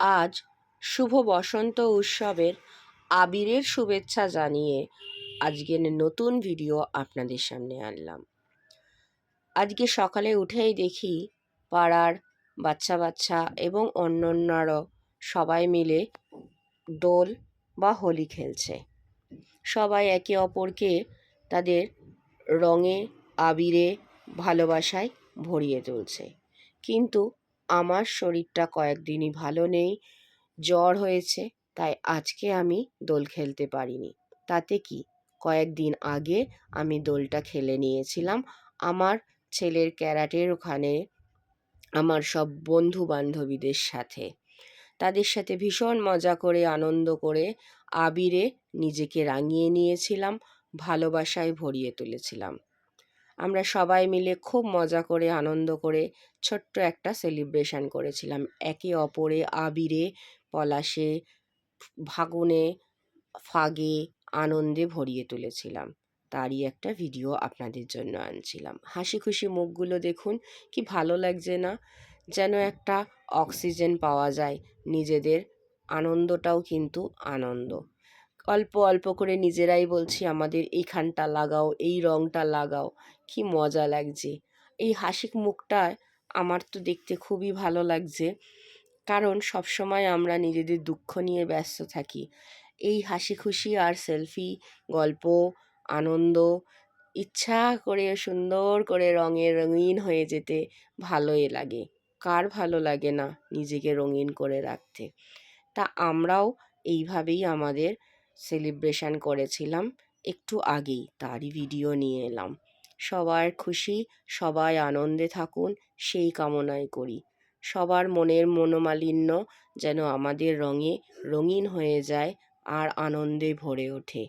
আজ শুভ বসন্ত উৎসবের আবিরের শুভেচ্ছা জানিয়ে আজকের নতুন ভিডিও আপনাদের সামনে আনলাম। আজকে সকালে উঠেই দেখি পাড়ার বাচ্চা বাচ্চা এবং অন্যান্যরাও সবাই মিলে দোল বা হোলি খেলছে। সবাই একে অপরকে তাদের রঙে, আবিরে ভালোবাসায় ভরিয়ে তুলছে। কিন্তু আমার শরীরটা কয়েকদিনই ভালো নেই, জ্বর হয়েছে, তাই আজকে আমি দোল খেলতে পারিনি। তাতে কি? কয়েকদিন আগে আমি দোলটা খেলে নিয়েছিলাম। আমার ছেলের ক্যারাটের ওখানে আমার সব বন্ধু বান্ধবীদের সাথে। তাদের সাথে ভীষণ মজা করে, আনন্দ করে, আবিরে নিজেকে রাঙিয়ে নিয়েছিলাম, ভালোবাসায় ভরিয়ে তুলেছিলাম। আমরা সবাই মিলে খুব মজা করে, আনন্দ করে ছোট্ট একটা সেলিব্রেশন করেছিলাম। একে অপরে আবিরে, পলাশে, ফাগুনে, ফাগে আনন্দে ভরিয়ে তুলেছিলাম। তারই একটা ভিডিও আপনাদের জন্য আনছিলাম। হাসি খুশি মুখগুলো দেখুন, কি ভালো লাগছে না? যেন একটা অক্সিজেন পাওয়া যায়। নিজেদের আনন্দটাও কিন্তু আনন্দ। অল্প অল্প করে নিজেরাই বলছি, আমাদের এইখানটা লাগাও, এই রঙটা লাগাও, কি মজা লাগছে। এই হাসি মুখটা আমার তো দেখতে খুবই ভালো লাগছে, কারণ সবসময় আমরা নিজেদের দুঃখ নিয়ে ব্যস্ত থাকি। এই হাসি খুশি আর সেলফি, গল্প, আনন্দ, ইচ্ছা করে সুন্দর করে রঙে রঙিন হয়ে যেতে ভালোই লাগে। কার ভালো লাগে না নিজেকে রঙিন করে রাখতে? তা আমরাও এইভাবেই আমাদের সেলিব্রেশন করেছিলাম। একটু আগেই তারই ভিডিও নিয়ে এলাম। সবার খুশি, সবাই আনন্দে থাকুন, সেই কামনাই করি। সবার মনের মনোমালিন্য যেন আমাদের রঙে রঙিন হয়ে যায় আর আনন্দে ভরে ওঠে।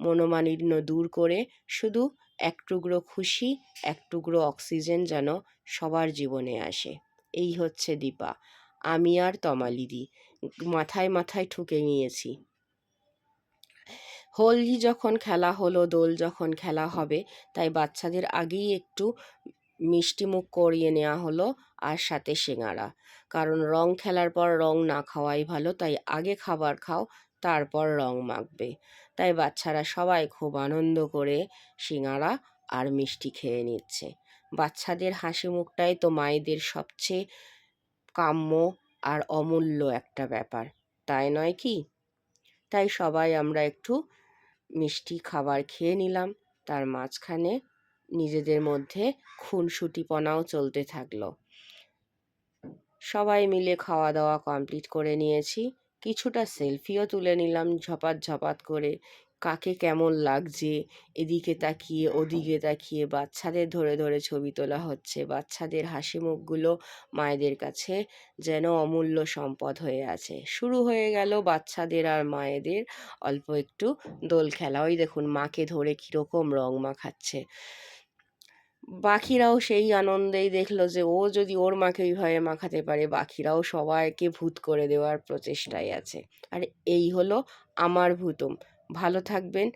মনোমালিন্য দূর করে শুধু এক টুকরো খুশি, এক টুকরো অক্সিজেন যেন সবার জীবনে আসে। এই হচ্ছে দীপা। আমি আর তমালিদি মাথায় মাথায় ঠুকে নিয়েছি। হোলি যখন খেলা হলো, দোল যখন খেলা হবে, তাই বাচ্চাদের আগেই একটু মিষ্টি মুখ করিয়ে নেওয়া হলো আর সাথে সিঙাড়া কারণ রং খেলার পর রং না খাওয়াই ভালো, তাই আগে খাবার খাও, তারপর রং মাখবে। তাই বাচ্চারা সবাই খুব আনন্দ করে সিঙাড়া আর মিষ্টি খেয়ে নিচ্ছে। বাচ্চাদের হাসি মুখটাই তো মায়েদের সবচেয়ে কাম্য আর অমূল্য একটা ব্যাপার, তাই নয় কি? তাই সবাই আমরা একটু মিষ্টি খাবার খেয়ে নিলাম। তার মাঝখানে নিজেদের মধ্যে খুনসুটিপনাও চলতে থাকল। সবাই মিলে খাওয়া দাওয়া কমপ্লিট করে নিয়েছি। কিছুটা সেলফিও তুলে নিলাম ঝপাত ঝপাত করে। কাকে কেমন লাগছে? এদিকে তাকিয়ে, ওদিকে তাকিয়ে বাচ্চাদের ধরে ধরে ছবি তোলা হচ্ছে। বাচ্চাদের হাসি মুখগুলো মায়েদের কাছে যেন অমূল্য সম্পদ হয়ে আছে। শুরু হয়ে গেল বাচ্চাদের আর মায়েদের অল্প একটু দোল খেলা। ওই দেখুন, মাকে ধরে কীরকম রং মাখাচ্ছে। বাকিরাও সেই আনন্দেই দেখল যে, ও যদি ওর মাকে ওইভাবে মাখাতে পারে, বাকিরাও সবাইকে ভূত করে দেওয়ার প্রচেষ্টায় আছে। আর এই হলো আমার ভূতম। ভালো থাকবেন।